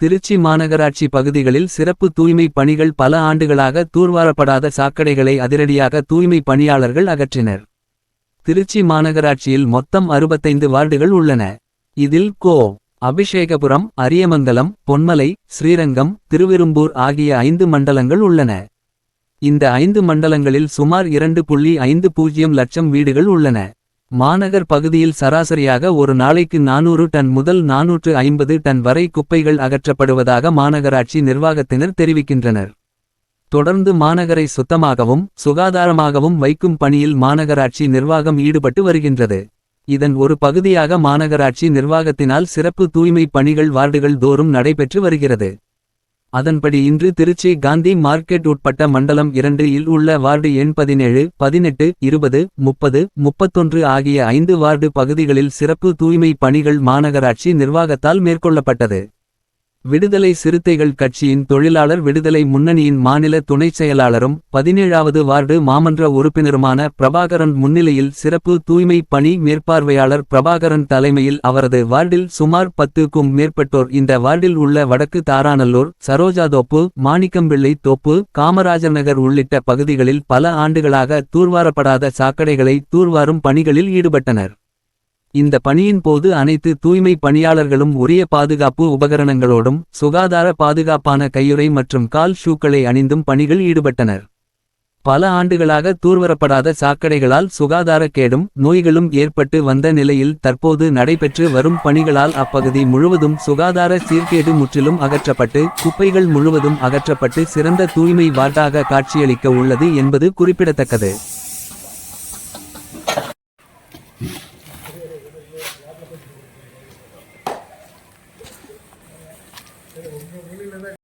திருச்சி மாநகராட்சி பகுதிகளில் சிறப்பு தூய்மை பணிகள் பல ஆண்டுகளாக தூர்வாரப்படாத சாக்கடைகளை அதிரடியாக தூய்மை பணியாளர்கள் அகற்றினர். திருச்சி மாநகராட்சியில் மொத்தம் அறுபத்தைந்து வார்டுகள் உள்ளன. இதில் கோ அபிஷேகபுரம் அரியமங்கலம் பொன்மலை ஸ்ரீரங்கம் திருவெரும்பூர் ஆகிய ஐந்து மண்டலங்கள் உள்ளன. இந்த ஐந்து மண்டலங்களில் சுமார் இரண்டு புள்ளி ஐந்து பூஜ்ஜியம் லட்சம் வீடுகள் உள்ளன. மாநகர் பகுதியில் சராசரியாக ஒரு நாளைக்கு நானூறு டன் முதல் நாநூற்று ஐம்பது டன் வரை குப்பைகள் அகற்றப்படுவதாக மாநகராட்சி நிர்வாகத்தினர் தெரிவிக்கின்றனர். தொடர்ந்து மாநகரை சுத்தமாகவும் சுகாதாரமாகவும் வைக்கும் பணியில் மாநகராட்சி நிர்வாகம் ஈடுபட்டு வருகின்றது. இதன் ஒரு பகுதியாக மாநகராட்சி நிர்வாகத்தினால் சிறப்பு தூய்மை பணிகள் வார்டுகள் தோறும் நடைபெற்று வருகிறது. அதன்படி இன்று திருச்சி காந்தி மார்க்கெட் உட்பட்ட மண்டலம் இரண்டு இல் உள்ள வார்டு எண் பதினேழு பதினெட்டு இருபது முப்பது முப்பத்தொன்று ஆகிய ஐந்து வார்டு பகுதிகளில் சிறப்பு தூய்மை பணிகள் மாநகராட்சி நிர்வாகத்தால் மேற்கொள்ளப்பட்டது. விடுதலை சிறுத்தைகள் கட்சியின் தொழிலாளர் விடுதலை முன்னணியின் மாநில துணைச் செயலாளரும் பதினேழாவது வார்டு மாமன்ற உறுப்பினருமான பிரபாகரன் முன்னிலையில் சிறப்பு தூய்மை பணி மேற்பார்வையாளர் பிரபாகரன் தலைமையில் அவரது வார்டில் சுமார் பத்துக்கும் மேற்பட்டோர் இந்த வார்டில் உள்ள வடக்கு தாராநல்லூர் சரோஜாதோப்பு மாணிக்கம்பிள்ளை தோப்பு காமராஜர் நகர் உள்ளிட்ட பகுதிகளில் பல ஆண்டுகளாக தூர்வாரப்படாத சாக்கடைகளை தூர்வாரும் பணிகளில் ஈடுபட்டனர். இந்த பணியின் போது அனைத்து தூய்மை பணியாளர்களும் உரிய பாதுகாப்பு உபகரணங்களோடும் சுகாதார பாதுகாப்பான கையுறை மற்றும் கால் ஷூக்களை அணிந்தும் பணிகள் ஈடுபட்டனர். பல ஆண்டுகளாக தூர்வரப்படாத சாக்கடைகளால் சுகாதார கேடும் நோய்களும் ஏற்பட்டு வந்த நிலையில் தற்போது நடைபெற்று வரும் பணிகளால் அப்பகுதி முழுவதும் சுகாதார சீர்கேடு முற்றிலும் அகற்றப்பட்டு குப்பைகள் முழுவதும் அகற்றப்பட்டு சிறந்த தூய்மை வார்டாக காட்சியளிக்க உள்ளது என்பது குறிப்பிடத்தக்கது. வெளியில தான்